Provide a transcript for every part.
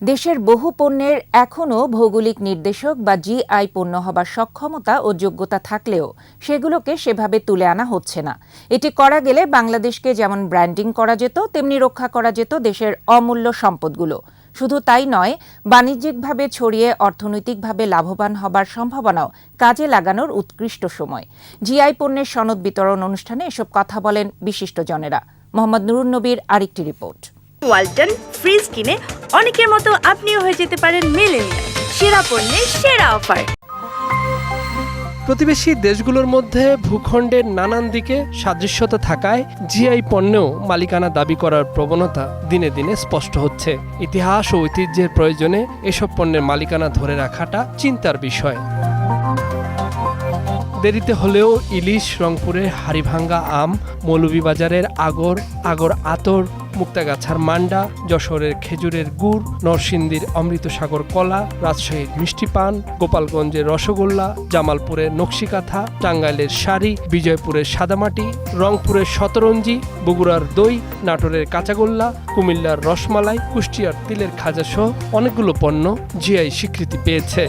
দেশের বহু পণ্যের এখনও ভৌগোলিক নির্দেশক বা জিআই পণ্য হবার সক্ষমতা ও যোগ্যতা থাকলেও সেগুলোকে সেভাবে তুলে আনা হচ্ছে না। এটি করা গেলে বাংলাদেশকে যেমন ব্র্যান্ডিং করা যেত, তেমনি রক্ষা করা যেত দেশের অমূল্য সম্পদগুলো। শুধু তাই নয়, বাণিজ্যিকভাবে ছড়িয়ে অর্থনৈতিকভাবে লাভবান হবার সম্ভাবনাও কাজে লাগানোর উৎকৃষ্ট সময়। জিআই পণ্যের সনদ বিতরণ অনুষ্ঠানে এসব কথা বলেন বিশিষ্টজনেরা। মোহাম্মদ নুরুন নবীর আরেকটি রিপোর্ট। ওয়ালটন ফ্রিজ কিনে অনেকের মতো আপনিও হয়ে যেতে পারেন মেলেনিয়া সেরা পণ্যের সেরা অফার। প্রতিবেশী দেশগুলোর মধ্যে ভূখণ্ডের নানান দিকে সাদৃশ্যতা থাকায় জিআই পণ্যেও মালিকানা দাবি করার প্রবণতা দিনে দিনে স্পষ্ট হচ্ছে। ইতিহাস ও ঐতিহ্যের প্রয়োজনে এসব পণ্যের মালিকানা ধরে রাখাটা চিন্তার বিষয়। দেরিতে হলেও ইলিশ, রংপুরের হাড়িভাঙ্গা আম, মৌলভীবাজারের আগর আগর আতর মুক্তাগাছার মান্ডা যশোরের খেজুরের গুড়, নরসিংদীর অমৃতসাগর কলা, রাজশাহীর মিষ্টি পান গোপালগঞ্জের রসগোল্লা, জামালপুরের নকশিকাথা, টাঙ্গাইলের শাড়ি, বিজয়পুরের সাদামাটি, রংপুরের শতরঞ্জি, বগুড়ার দই, নাটোরের কাঁচাগোল্লা, কুমিল্লার রসমালাই, কুষ্টিয়ার তিলের খাজা সহ অনেকগুলো পণ্য জিআই স্বীকৃতি পেয়েছে।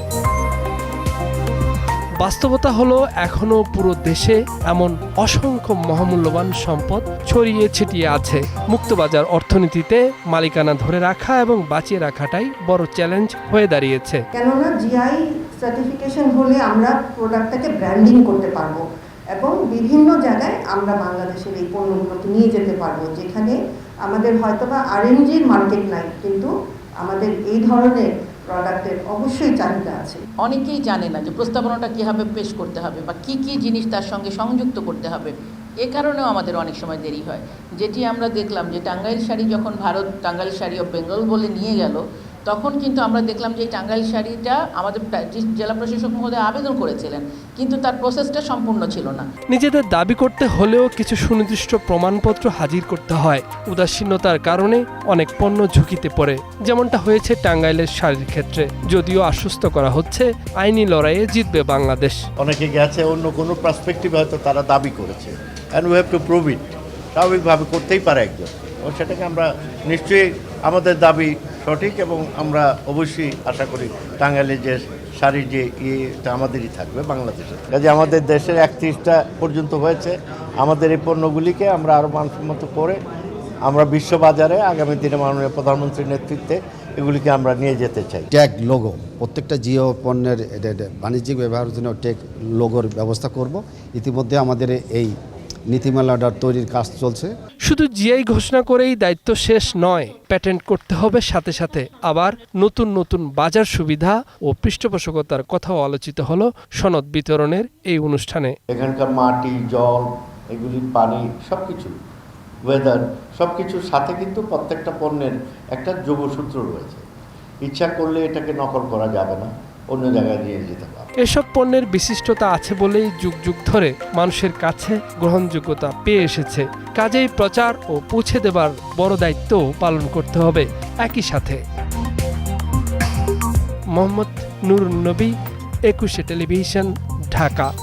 বাস্তবতা হলো এখনও পুরো দেশে এমন অসংখ্য মহামূল্যবান সম্পদ ছড়িয়ে ছিটিয়ে আছে। মুক্তবাজার অর্থনীতিতে মালিকানা ধরে রাখা এবং বাঁচিয়ে রাখাটাই বড় চ্যালেঞ্জ হয়ে দাঁড়িয়েছে। কেননা জিআই সার্টিফিকেশন হলে আমরা প্রোডাক্টটাকে ব্র্যান্ডিং করতে পারব এবং বিভিন্ন জায়গায় আমরা বাংলাদেশের এই পণ্যগুলোকে নিয়ে যেতে পারব, যেখানে আমাদের হয়তোবা আরএনজির মার্কেট নাই, কিন্তু আমাদের এই ধরনের প্রোডাক্টের অবশ্যই চাহিদা আছে। অনেকেই জানে না যে প্রস্তাবনাটা কীভাবে পেশ করতে হবে বা কি কি জিনিস তার সঙ্গে সংযুক্ত করতে হবে। এ কারণেও আমাদের অনেক সময় দেরি হয়। যেটি আমরা দেখলাম যে টাঙ্গাইল শাড়ি যখন ভারত, টাঙ্গাইল শাড়ি অফ বেঙ্গল বলে নিয়ে গেল তখন কিন্তু আমরা দেখলাম যে এই টাঙ্গাইল শাড়িটা আমাদের জেলা প্রশাসক মহোদয় আবেদন করেছিলেন কিন্তু তার প্রসেসটা সম্পূর্ণ ছিল না। নিজেদের দাবি করতে হলেও কিছু সুনির্দিষ্ট প্রমাণপত্র হাজির করতে হয়। উদাসীনতার কারণে অনেক পণ্য ঝুঁকিতে পড়ে যেমনটা হয়েছে টাঙ্গাইলের শাড়ির ক্ষেত্রে। যদিও আশ্বস্ত করা হচ্ছে আইনি লড়াইয়ে জিতবে বাংলাদেশ। অনেকে গেছে অন্য কোনো পার্সপেক্টিভ হয়তো তারা দাবি করেছে। And we have to prove it স্বাভাবিকভাবে করতেই পারে একজন। এবং সেটাকে আমরা নিশ্চয়ই আমাদের দাবি সঠিক এবং আমরা অবশ্যই আশা করি টাঙ্গাইলের যে শাড়ির যে ইয়েটা আমাদেরই থাকবে বাংলাদেশে। কাজে আমাদের দেশের একত্রিশটা পর্যন্ত হয়েছে। আমাদের এই পণ্যগুলিকে আমরা আরও মানসম্মত করে আমরা বিশ্ববাজারে আগামী দিনে মাননীয় প্রধানমন্ত্রীর নেতৃত্বে এগুলিকে আমরা নিয়ে যেতে চাই। ট্যাগ লোগো, প্রত্যেকটা জিও পণ্যের বাণিজ্যিক ব্যবহারের জন্য ট্যাগ লোগোর ব্যবস্থা করব। ইতিমধ্যে আমাদের এই নীতিমালাটার তৈরির কাজ চলছে। শুধু জিআই ঘোষণা করেই দায়িত্ব শেষ নয় প্যাটেন্ট করতে হবে সাথে সাথে। আবার নতুন নতুন বাজার সুবিধা ও পৃষ্ঠপোষকতার কথাও আলোচিত হলো সনদ বিতরণের এই অনুষ্ঠানে। এখানকার মাটি জল এগুলি পানি সব কিছু ওয়েদার সব কিছুর সাথে কিন্তু প্রত্যেকটা পণ্যের একটা যোগসূত্র রয়েছে। ইচ্ছা করলে এটাকে নকল করা যাবে না অন্য জায়গায় নিয়ে যেতে পারে। এসব পণ্যের বিশিষ্টতা আছে বলেই যুগ যুগ ধরে মানুষের কাছে গ্রহণযোগ্যতা পেয়ে এসেছে। কাজেই প্রচার ও পৌঁছে দেবার বড় দায়িত্ব পালন করতে হবে একই সাথে। মোহাম্মদ নুরুন নবী, একুশে টেলিভিশন, ঢাকা।